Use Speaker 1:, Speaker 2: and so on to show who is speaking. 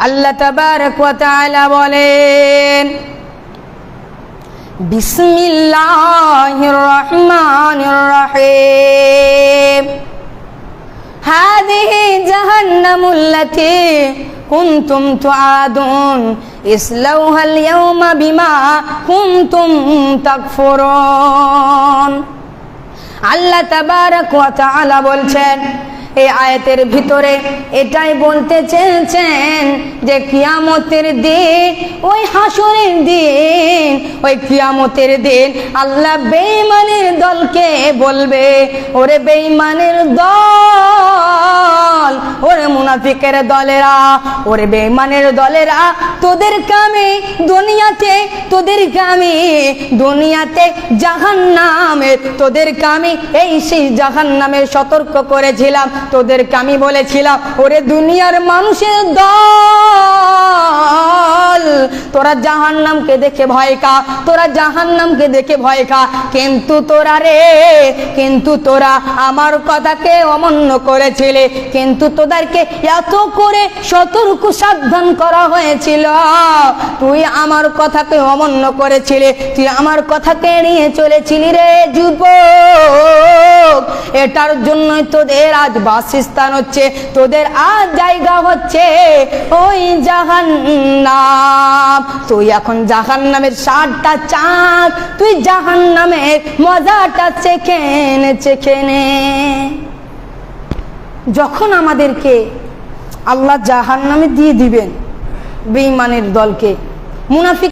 Speaker 1: আল্লাহ তাবারক ওয়া তাআলা বলেন বিসমিল্লাহির রহমানির রহিম هذه جهنم التي كنتم تعادون اسلوها اليوم بما كنتم تكفرون আল্লাহ তাবারক ওয়া তাআলা বলছেন এই আয়াতের ভিতরে এটাই বলতে চেয়েছেন যে কিয়ামতের দিন, ওই হাসরের দিন, ওই কিয়ামতের দিন আল্লাহ বেঈমানের দলকে বলবে, ওরে বেঈমানের দল মুনাফিকের দলেরা, ওরে বেমানের দলেরা, তোদের কামে দুনিয়াতে, তোদের কামে দুনিয়াতে জাহান নামে তোদের কামে এই সেই জাহান জাহান্নামের সতর্ক করেছিলাম তোদেরকে আমি বলেছিলাম, ওরে দুনিয়ার মানুষের দল। তোরা জাহান্নামকে দেখে ভয় খা, তোরা জাহান্নামকে দেখে ভয় খা। কিন্তু তোরা রে, কিন্তু তোরা আমার কথাকে অমান্য করেছিলে, কিন্তু তোদেরকে এত করে সতর্ক সাবধান করা হয়েছিল। তুই আমার কথাকে অমান্য করেছিলে, তুই আমার কথাকে এড়িয়ে চলেছিলি রে যুব এটার জন্যই তোদের আজ বাসস্থান হচ্ছে, তোদের আজ জায়গা হচ্ছে ওই জাহান্নাম। তুই এখন জাহান নামের সাতটা চাঁদ তুই জাহান নামের মজাটা চেখে নে চেখে নে। যখন আমাদেরকে আল্লাহ জাহান নামে দিয়ে দিবেন, বেঈমানের দলকে, মুনাফিক